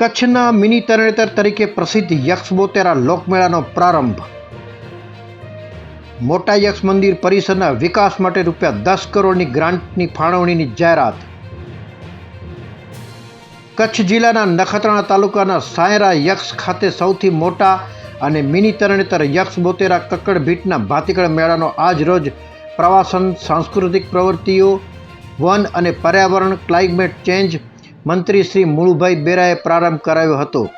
કચ્છના મિની તરણેતર તરીકે પ્રસિદ્ધ યક્ષ બોતેરા લોકમેળાનો પ્રારંભ. મોટા યક્ષ મંદિર પરિસરના વિકાસ માટે રૂપિયા દસ કરોડની ગ્રાન્ટની ફાળવણીની જાહેરાત. કચ્છ જિલ્લાના નખત્રાણા તાલુકાના સાયરા યક્ષ ખાતે સૌથી મોટા અને મિની તરણેતર યક્ષ બોતેરા કક્કડ ભીટના ભાતીકળ મેળાનો આજ રોજ પ્રવાસન, સાંસ્કૃતિક પ્રવૃત્તિઓ, વન અને પર્યાવરણ, ક્લાઇમેટ ચેન્જ મંત્રી શ્રી મુળુભાઈ બેરાએ પ્રારંભ કરાવ્યો હતો.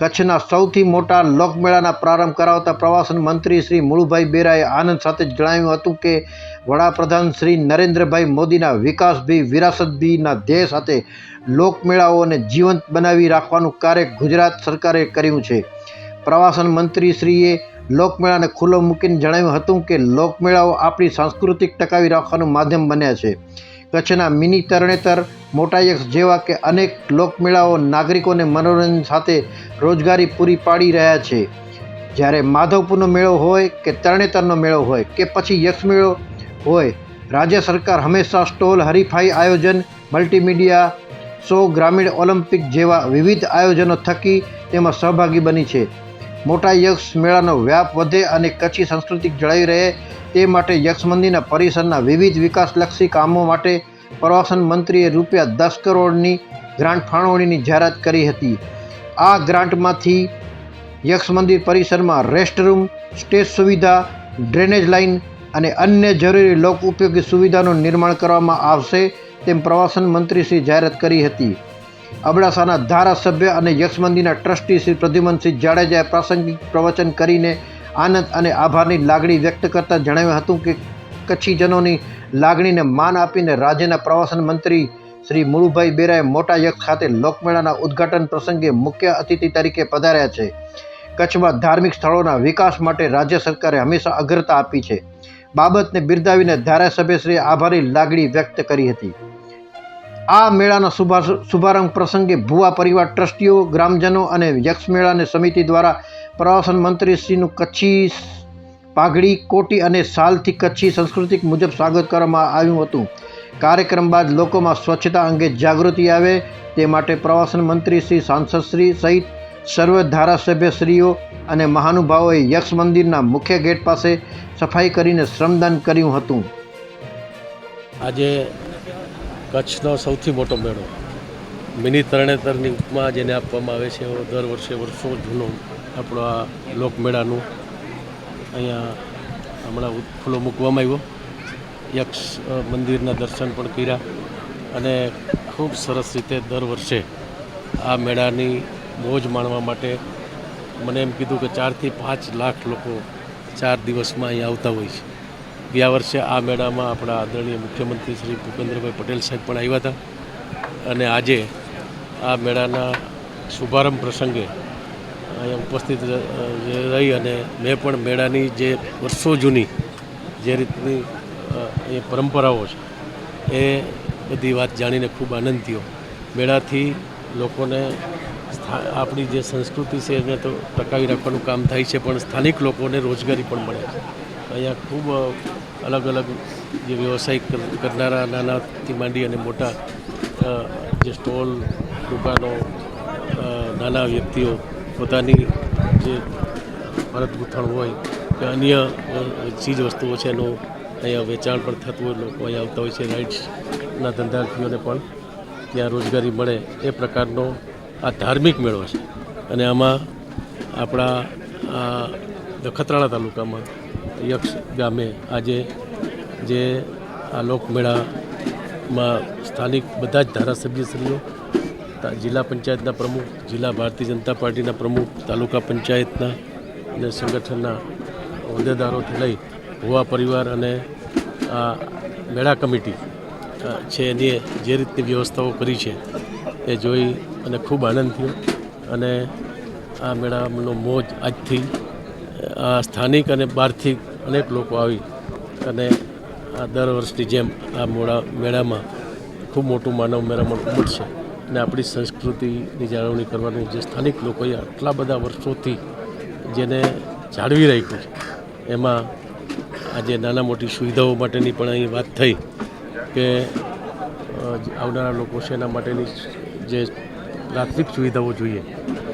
કચ્છના સૌથી મોટા લોકમેળાના પ્રારંભ કરાવતા પ્રવાસન મંત્રી શ્રી મુળુભાઈ બેરાએ આનંદ સાથે જણાવ્યું હતું કે, વડાપ્રધાન શ્રી નરેન્દ્રભાઈ મોદીના વિકાસ બી વિરાસત બીના ધ્યેય સાથે લોકમેળાઓને જીવંત બનાવી રાખવાનું કાર્ય ગુજરાત સરકારે કર્યું છે. પ્રવાસન મંત્રીશ્રીએ લોકમેળાને ખુલ્લો મૂકીને જણાવ્યું હતું કે લોકમેળાઓ આપણી સાંસ્કૃતિક ટકાવી રાખવાનું માધ્યમ બન્યા છે. કચ્છના મિની તરણેતર, મોટા યક્ષ જેવા કે અનેક લોકમેળાઓ નાગરિકોને મનોરંજન સાથે રોજગારી પૂરી પાડી રહ્યા છે. જ્યારે માધવપુરનો મેળો હોય કે તરણેતરનો મેળો હોય કે પછી યક્ષ મેળો હોય, રાજ્ય સરકાર હંમેશા સ્ટોલ, હરીફાઈ આયોજન, મલ્ટીમીડિયા, સો ગ્રામીણ ઓલિમ્પિક જેવા વિવિધ આયોજનો થકી તેમાં સહભાગી બની છે. મોટા યક્ષ મેળાનો વ્યાપ વધે અને કચ્છી સંસ્કૃતિ જળવાઈ રહે તે માટે યક્ષ મંદિરના પરિસરના વિવિધ વિકાસલક્ષી કામો માટે પ્રવાસન મંત્રીએ રૂપિયા દસ કરોડની ગ્રાન્ટ ફાળવણીની જાહેરાત કરી હતી. આ ગ્રાન્ટમાંથી યક્ષ મંદિર પરિસરમાં રેસ્ટરૂમ, સ્ટેજ સુવિધા, ડ્રેનેજ લાઇન અને અન્ય જરૂરી લોક ઉપયોગી સુવિધાનું નિર્માણ કરવામાં આવશે તેમ પ્રવાસન મંત્રી શ્રી જાહેરાત કરી હતી. અબડાસાના ધારાસભ્ય અને યક્ષ મંદિરના ટ્રસ્ટી શ્રી પ્રદ્યુમનસિંહ જાડેજાએ પ્રાસંગિક પ્રવચન કરીને આનંદ અને આભારની લાગણી વ્યક્ત કરતાં જણાવ્યું હતું કે કચ્છીજનોની લાગણીને માન આપીને રાજ્યના પ્રવાસન મંત્રી શ્રી મુળુભાઈ બેરાએ મોટા યક્ષ ખાતે લોકમેળાના ઉદ્ઘાટન પ્રસંગે મુખ્ય અતિથિ તરીકે પધાર્યા છે. કચ્છમાં ધાર્મિક સ્થળોના વિકાસ માટે રાજ્ય સરકારે હંમેશા અગ્રતા આપી છે. બાબતને બિરદાવીને ધારાસભ્યશ્રીએ આભારી લાગણી વ્યક્ત કરી હતી. આ મેળાના શુભારંભ પ્રસંગે ભુવા પરિવાર ટ્રસ્ટીઓ, ગ્રામજનો અને યક્ષ મેળાની સમિતિ દ્વારા પ્રવાસન મંત્રીશ્રીનું કચ્છી પાઘડી, કોટી અને શાલથી કચ્છી સંસ્કૃતિ મુજબ સ્વાગત કરવામાં આવ્યું હતું. કાર્યક્રમ બાદ લોકોમાં સ્વચ્છતા અંગે જાગૃતિ આવે તે માટે પ્રવાસન મંત્રી શ્રી સાંસદશ્રી સહિત સર્વ ધારાસભ્યશ્રીઓ અને મહાનુભાવોએ યક્ષ મંદિરના મુખ્ય ગેટ પાસે સફાઈ કરીને શ્રમદાન કર્યું હતું. આજે કચ્છનો સૌથી મોટો મેળો. મિની તરણેતરની ઉપમા જેને આપવામાં આવે છે, એવો દર વર્ષે વર્ષો જૂનો આપણો આ લોકમેળાનું અહીંયા હમણાં ખુલ્લો મૂકવામાં આવ્યો. યક્ષ મંદિરના દર્શન પણ કર્યા અને ખૂબ સરસ રીતે દર વર્ષે આ મેળાની મોજ માણવા માટે મને એમ કીધું કે ચારથી પાંચ લાખ લોકો ચાર દિવસમાં અહીંયા આવતા હોય છે. ગયા વર્ષે આ મેળામાં આપણા આદરણીય મુખ્યમંત્રી શ્રી ભૂપેન્દ્રભાઈ પટેલ સાહેબ પણ આવ્યા હતા અને આજે આ મેળાના શુભારંભ પ્રસંગે અહીંયા ઉપસ્થિત રહી અને મેં પણ મેળાની જે વર્ષો જૂની જે રીતની એ પરંપરાઓ છે, એ બધી વાત જાણીને ખૂબ આનંદ થયો. મેળાથી લોકોને આપણી જે સંસ્કૃતિ છે એને તો ટકાવી રાખવાનું કામ થાય છે, પણ સ્થાનિક લોકોને રોજગારી પણ મળે છે. અહીંયા ખૂબ અલગ અલગ જે વ્યવસાય કરનારા નાનાથી માંડી અને મોટા જે સ્ટોલ, દુકાનો નાના વ્યક્તિઓ પોતાની જે ભરત ગૂંથણ હોય કે અન્ય ચીજ વસ્તુઓ છે એનું અહીંયા વેચાણ પણ થતું હોય, લોકો અહીંયા આવતા હોય છે, રાઇડ્સના ધંધાર્થીઓને પણ ત્યાં રોજગારી મળે એ પ્રકારનો આ ધાર્મિક મેળો છે. અને આમાં આપણા, આ નખત્રાણા તાલુકામાં યક્ષ ગામે આજે જે આ લોકમેળામાં સ્થાનિક બધા જ ધારાસભ્યશ્રીઓ જિલ્લા પંચાયતના પ્રમુખ, જિલ્લા ભારતીય જનતા પાર્ટીના પ્રમુખ, તાલુકા પંચાયતના અને સંગઠનના હોદ્દેદારોથી લઈ ભુવા પરિવાર અને, આ મેળા કમિટી છે એની જે રીતની વ્યવસ્થાઓ કરી છે એ જોઈ અને ખૂબ આનંદ થયો અને આ મેળાનો મોજ આજથી આ સ્થાનિક અને બહારથી અનેક લોકો આવી અને આ દર વર્ષની જેમ આ મોડા, મેળામાં ખૂબ મોટું માનવ મેળામણ ઉમટશે અને આપણી સંસ્કૃતિની જાળવણી કરવાની જે સ્થાનિક લોકોએ આટલા બધા વર્ષોથી જેને જાળવી રાખ્યું છે, એમાં આજે નાના મોટી સુવિધાઓ માટેની પણ અહીં વાત થઈ કે આવનારા લોકો છે એના માટેની જે પ્રાથમિક સુવિધાઓ જોઈએ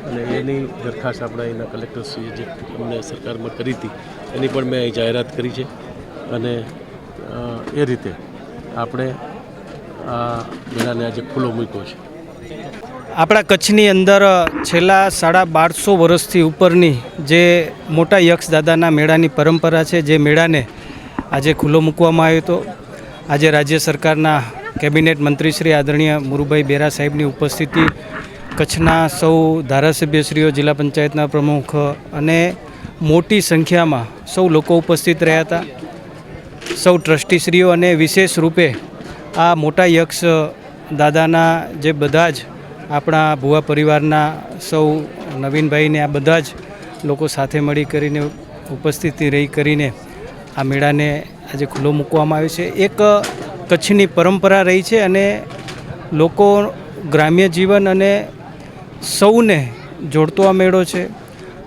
અને એની દરખાસ્ત આપણા અહીંના કલેક્ટરશ્રીએ જે અમને સરકારમાં કરી હતી, એની પણ મેં અહીં જાહેરાત કરી છે અને એ રીતે આપણે આ મેળાને આજે ખુલ્લો મૂક્યો છે. આપણા કચ્છની અંદર છેલ્લા સાડા બારસો વર્ષથી ઉપરની જે મોટા યક્ષ દાદાના મેળાની પરંપરા છે, જે મેળાને આજે ખુલ્લો મૂકવામાં આવ્યો હતો. આજે રાજ્ય સરકારના કેબિનેટ મંત્રી શ્રી આદરણીય મુરુભાઈ બેરા સાહેબની ઉપસ્થિતિ, કચ્છના સૌ ધારાસભ્યશ્રીઓ, જિલ્લા પંચાયતના પ્રમુખ અને મોટી સંખ્યામાં સૌ લોકો ઉપસ્થિત રહ્યા હતા. સૌ ટ્રસ્ટીશ્રીઓ અને વિશેષ રૂપે આ મોટા યક્ષ દાદાના જે બધા જ આપણા ભુવા પરિવારના સૌ નવીનભાઈને આ બધા જ લોકો સાથે મળી કરીને ઉપસ્થિતિ રહી કરીને આ મેળાને આજે ખુલ્લો મૂકવામાં આવ્યો છે. એક કચ્છની પરંપરા રહી છે અને લોકો ગ્રામ્ય જીવન અને સૌને જોડતો આ મેળો છે.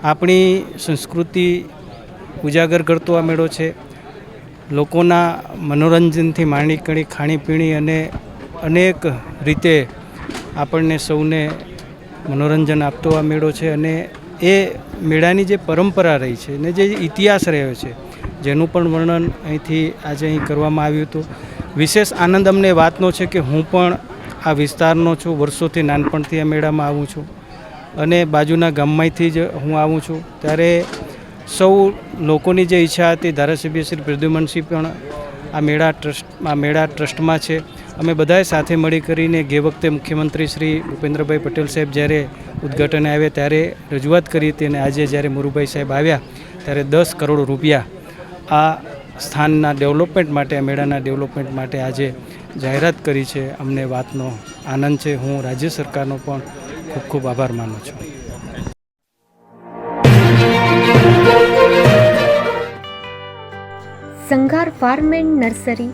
આપણી સંસ્કૃતિ ઉજાગર કરતો આ મેળો છે. લોકોના મનોરંજનથી માંડી કરી ખાણીપીણી અને અનેક રીતે આપણને સૌને મનોરંજન આપતો આ મેળો છે અને એ મેળાની જે પરંપરા રહી છે ને જે ઇતિહાસ રહ્યો છે, જેનું પણ વર્ણન અહીંથી આજે અહીં કરવામાં આવ્યું હતું. વિશેષ આનંદ અમને વાતનો છે કે હું પણ આ વિસ્તારનો છું, વર્ષોથી નાનપણથી આ મેળામાં આવું છું અને બાજુના ગામમાંથી જ હું આવું છું. ત્યારે સૌ લોકોની જે ઈચ્છા હતી ધારાસભ્ય શ્રી પ્રદ્યુમનસિંહ પણ આ મેળા ટ્રસ્ટ, આ મેળા ટ્રસ્ટમાં છે. અમે બધાએ સાથે મળી કરીને ગે વખતે મુખ્યમંત્રી શ્રી ભૂપેન્દ્રભાઈ પટેલ સાહેબ જ્યારે ઉદ્ઘાટને આવ્યા ત્યારે રજૂઆત કરી હતી અને આજે જ્યારે મુરુભાઈ સાહેબ આવ્યા ત્યારે દસ કરોડ રૂપિયા આ સ્થાનના ડેવલપમેન્ટ માટે, આ મેળાના ડેવલપમેન્ટ માટે આજે જાહેરાત કરી છે. અમને વાતનો આનંદ છે. હું રાજ્ય સરકારનો પણ ખૂબ ખૂબ આભાર માનું છું. Sanghar farm and nursery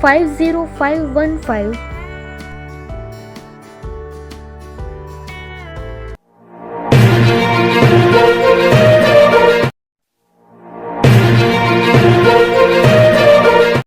50515